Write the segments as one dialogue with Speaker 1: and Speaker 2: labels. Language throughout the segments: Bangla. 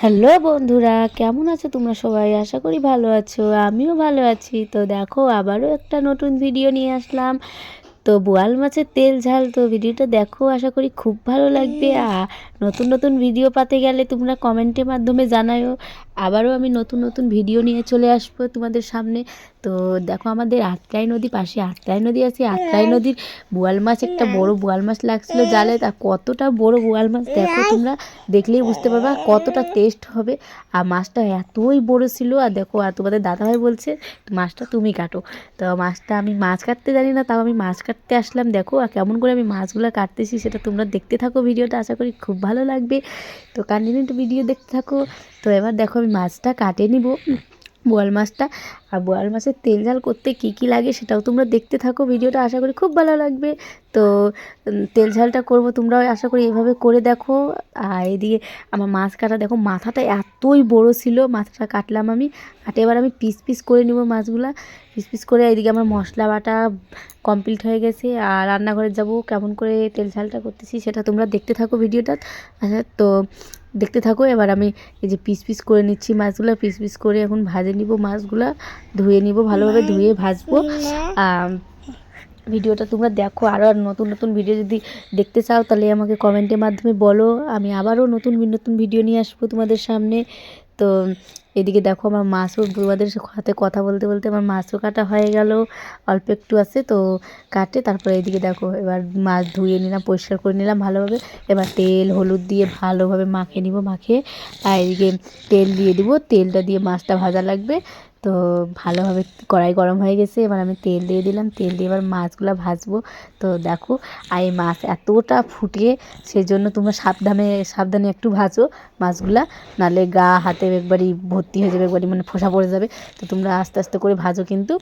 Speaker 1: হ্যালো বন্ধুরা কেমন আছো তোমরা সবাই? আশা করি ভালো আছো আমিও ভালো আছি। তো দেখো আবারও একটা নতুন ভিডিও নিয়ে আসলাম। তো বোয়াল মাছের তেল ঝাল তো ভিডিওটা দেখো আশা করি খুব ভালো লাগবে। আর নতুন নতুন ভিডিও পাতে গেলে তোমরা কমেন্টের মাধ্যমে জানায়ও। আবারও আমি নতুন নতুন ভিডিও নিয়ে চলে আসব তোমাদের সামনে। তো দেখো আমাদের আত্রাই নদী পাশে আত্রাই নদী আছে। আত্রাই নদীর বোয়াল মাছ একটা বড় বোয়াল মাছ লাগছিল জালে। তা কতটা বড় বোয়াল মাছ দেখো তোমরা দেখলেই বুঝতে পারবা কতটা টেস্ট হবে। আর মাছটা এতই বড় ছিল আর দেখো আর তোমাদের দাদাভাই বলছে মাছটা তুমি কাটো। তো মাছটা আমি মাছ কাটতে জানি না তাও আমি মাছ কাটতে আসলাম। দেখো আর কেমন করে আমি মাছগুলো কাটতেছি সেটা তোমরা দেখতে থাকো ভিডিওটা আশা করি খুব ভালো লাগবে। তো কন্টিনিউ ভিডিও দেখতে থাকো। তো এবার দেখো আমি মাছটা কাটে নিব। বোয়াল মাছটা আর বোয়াল মাছের তেল ঝাল করতে কী কী লাগে সেটাও তোমরা দেখতে থাকো। ভিডিওটা আশা করি খুব ভালো লাগবে। তো তেল ঝালটা করব তোমরাও আশা করি এভাবে করে দেখো। আর এদিকে আমার মাছ কাটা, দেখো মাথাটা এতই বড় ছিল, মাথাটা কাটলাম আমি। কাটে এবার আমি পিস পিস করে নিব মাছগুলা। পিস পিস করে এদিকে আমার মশলা বাটা কমপ্লিট হয়ে গেছে। আর রান্নাঘরে যাব, কেমন করে তেল ঝালটা করতেছি সেটা তোমরা দেখতে থাকো ভিডিওটা। আচ্ছা তো দেখতে থাকো। এবার আমি এই যে পিস পিস করে নিচ্ছি মাছগুলো পিস পিস করে এখন ভাজে নিব মাছগুলো ধুয়ে নিব ভালোভাবে ধুয়ে ভাজবো। ভিডিওটা তোমরা দেখো আরও আর নতুন নতুন ভিডিও যদি দেখতে চাও তাহলে আমাকে কমেন্টের মাধ্যমে বলো। আমি আবারও নতুন নতুন ভিডিও নিয়ে আসব তোমাদের সামনে। তো এদিকে দেখো আমার মাছও তোমাদের সাথে কথা বলতে বলতে আমার মাছও কাটা হয়ে গেল। অল্প একটু আছে তো কাটে, তারপরে এদিকে দেখো এবার মাছ ধুয়ে নিলাম, পরিষ্কার করে নিলাম ভালোভাবে। এবার তেল হলুদ দিয়ে ভালোভাবে মাখে নিব মাখে আর এদিকে তেল দিয়ে দিব। তেলটা দিয়ে মাছটা ভাজা লাগবে। তো ভালোভাবে কড়াই গরম হয়ে গেছে, এবার আমি তেল দিয়ে দিলাম, তেল দিয়ে এবার মাছগুলো ভাজবো। তো দেখো, আর এই মাছ এতটা ফুটে সেই জন্য তোমরা সাবধানে সাবধানে একটু ভাজো মাছগুলা নাহলে গা, হাতে একবারই ভর্তি হয়ে যাবে, একবারই মানে ফোসা পড়ে যাবে। তো তোমরা আস্তে আস্তে করে ভাজো কিন্তু।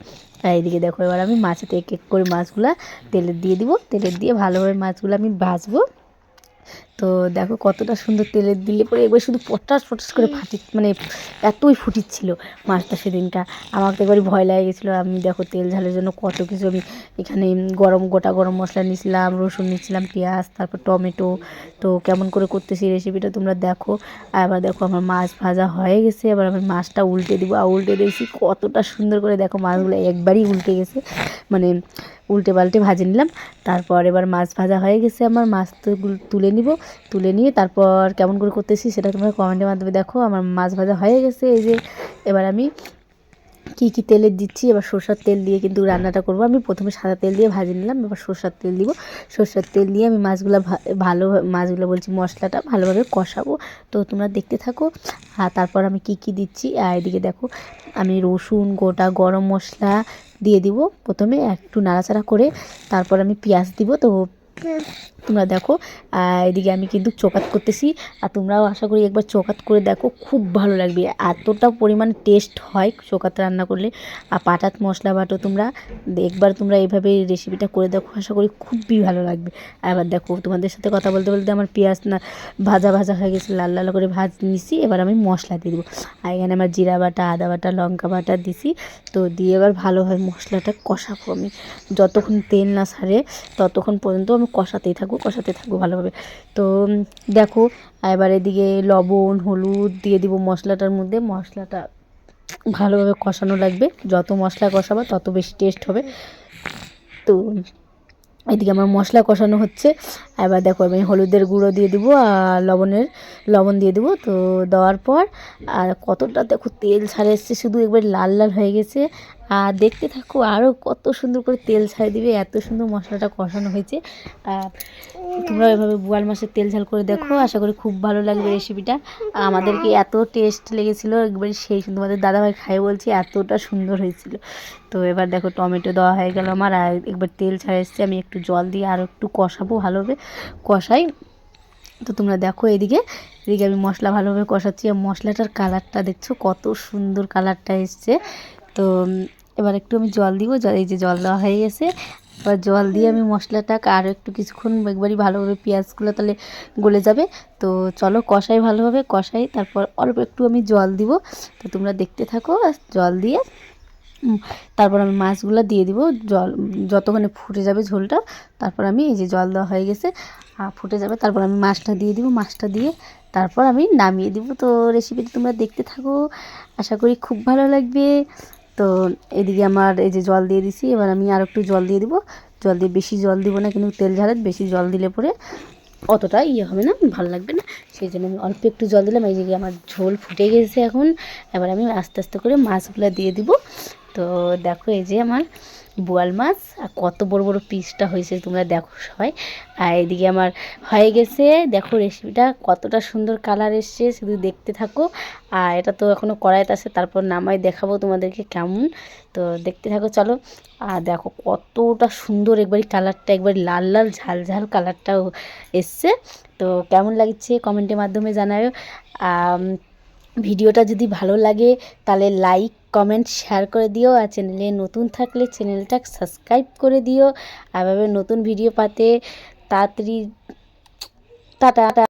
Speaker 1: এইদিকে দেখো, এবার আমি মাছেতে এক এক করে মাছগুলা তেলে দিয়ে দিব, তেলে দিয়ে ভালোভাবে মাছগুলো আমি ভাজবো। তো দেখো কতটা সুন্দর তেলের দিলে পরে এবার শুধু পটাশ পটাশ করে ফাটি মানে এতই ফুটিচ্ছিল মাছটা সেদিনটা। আমার তো এবারে ভয় লাগে গেছিল, আমি দেখো তেল ঝালের জন্য কত কিছু আমি এখানে গরম, গোটা গরম মশলা নিয়েছিলাম, রসুন নিয়েছিলাম, পেঁয়াজ, তারপর টমেটো, তো কেমন করে করতেছি রেসিপিটা তোমরা দেখো। আর এবার দেখো আমার মাছ ভাজা হয়ে গেছে, এবার আমি মাছটা উল্টে দিব। আর উল্টে দিয়েছি কতটা সুন্দর করে দেখো মাছগুলো একবারই উল্টে গেছে। মানে উল্টে পাল্টে ভাজে নিলাম। তারপর এবার মাছ ভাজা হয়ে গেছে আমার। মাছ তো তুলে নিব। তুলে নিয়ে তারপর কেমন করে করতেছি সেটা তোমরা কমেন্টের মাধ্যমে দেখো। আমার মাছ ভাজা হয়ে গেছে। এই যে এবার আমি কী কী তেলের দিচ্ছি, এবার সরষার তেল দিয়ে কিন্তু রান্নাটা করব। আমি প্রথমে সাদা তেল দিয়ে ভাজে নিলাম, এবার সরষার তেল দিব। সরষার তেল দিয়ে আমি মাছগুলো ভালো মাছগুলো বলছি মশলাটা ভালোভাবে কষাবো। তো তোমরা দেখতে থাকো। আর তারপর আমি কি কি দিচ্ছি, আর এদিকে দেখো, আমি রসুন, গোটা গরম মশলা দিয়ে দিব প্রথমে একটু নাড়াচাড়া করে। তারপর আমি পেঁয়াজ দিব। তো তোমরা দেখো এদিকে আমি কিন্তু চোকাত করতেছি, আর তোমরাও আশা করি একবার চোকাত করে দেখো, খুব ভালো লাগবে। এতটা পরিমাণ টেস্ট হয় চোকাত রান্না করলে। আর পাটাত মশলা বাটো তোমরা, একবার তোমরা এইভাবে রেসিপিটা করে দেখো, আশা করি খুবই ভালো লাগবে। এবার দেখো, তোমাদের সাথে কথা বলতে বলতে আমার পেঁয়াজ না, ভাজা ভাজা হয়ে গেছে, লাল লাল করে ভাজ নিছি, এবার আমি মশলা দিয়ে দেবো। আর এখানে আমার জিরা বাটা, আদা বাটা, লঙ্কা বাটা দিছি, তো দিয়ে এবার ভালোভাবে মশলাটা কষাবো আমি। যতক্ষণ তেল না ছাড়ে ততক্ষণ পর্যন্ত আমি কষাতেই থাকব কষাতে থাকব ভালোভাবে। তো দেখো, এবার এদিকে লবণ, হলুদ দিয়ে দিব মশলাটার মধ্যে। মশলাটা ভালোভাবে কষানো লাগবে। যত মশলা কষাবো, তত বেশি টেস্ট হবে। তো, এদিকে আমার মশলা কষানো হচ্ছে। এবার দেখো, আমি হলুদের গুঁড়ো দিয়ে দিব আর লবণের, লবণ দিয়ে দেবো। তো, দেওয়ার পর, আর কতটা দেখো তেল ছাড়ে এসছে, শুধু একবার লাল লাল হয়ে গেছে। আর দেখতে থাকো আরও কত সুন্দর করে তেল ছাড়ে দিবে, এত সুন্দর মশলাটা কষানো হয়েছে। তোমরা এভাবে বোয়াল মাছের তেল ঝাল করে দেখো, আশা করি খুব ভালো লাগবে রেসিপিটা আমাদেরকে এত টেস্ট লেগেছিলো, একবার সেই তোমাদের দাদাভাই খাই বলছি, এতটা সুন্দর হয়েছিল। তো এবার দেখো টমেটো দেওয়া হয়ে গেল আমার, আর একবার তেল ছাড়া এসছে, আমি একটু জল দিয়ে আরও একটু কষাবো ভালোভাবে, কষাই। তো তোমরা দেখো এদিকে এদিকে আমি মশলা ভালোভাবে কষাচ্ছি, আর মশলাটার কালারটা দেখছ, কত সুন্দর কালারটা এসছে। তো এবার একটু আমি জল দিব এই যে জল দেওয়া হয়ে গেছে। এবার জল দিয়ে আমি মশলাটা আরও একটু কিছুক্ষণ একবারই ভালোভাবে পেঁয়াজগুলো তাহলে গলে যাবে। তো চলো কষাই ভালোভাবে, কষাই, তারপর অল্প একটু আমি জল দিব। তো তোমরা দেখতে থাকো জল দিয়ে তারপর আমি মাছগুলো দিয়ে দিব। জল যতক্ষণে ফুটে যাবে ঝোলটা, তারপর আমি এই যে জল দেওয়া হয়ে গেছে ফুটে যাবে। তারপর আমি মাছটা দিয়ে দিব, মাছটা দিয়ে তারপর আমি নামিয়ে দিব। তো রেসিপিটি তোমরা দেখতে থাকো। আশা করি খুব ভালো লাগবে। তো এদিকে আমার এই যে জল দিয়ে দিছি, এবার আমি আর একটু জল দিয়ে দিব। জল দিয়ে বেশি জল দিব না, কিন্তু তেল ঝালের বেশি জল দিলে পরে অতটা ইয়ে হবে না, ভালো লাগবে না। সেই জন্য আমি অল্প একটু জল দিলাম, এই যে আমার ঝোল ফুটে গেছে এখন। এবার আমি আস্তে আস্তে করে মাছগুলো দিয়ে দিব। তো দেখো এই যে আমার বোয়াল মাছ, আর কত বড় বড় পিসটা হয়েছে তোমরা দেখো সবাই। আর এদিকে আমার হয়ে গেছে, দেখো রেসিপিটা কতটা সুন্দর কালার এসছে, শুধু দেখতে থাকো। আর এটা তো এখনও কড়াইতে আছে, তারপর নামাই দেখাবো তোমাদেরকে কেমন। তো দেখতে থাকো, চলো। আর দেখো কতটা সুন্দর একবারই কালারটা একবার লাল লাল ঝাল ঝাল কালারটাও এসছে। তো কেমন লাগছে কমেন্টের মাধ্যমে জানাও ভিডিওটা যদি ভালো লাগে, তাহলে লাইক কমেন্ট শেয়ার করে দিও। আর চ্যানেলে নতুন থাকলে চ্যানেলটা সাবস্ক্রাইব করে দিও। আর নতুন ভিডিও পাতে, তাড়াতাড়ি, টাটা।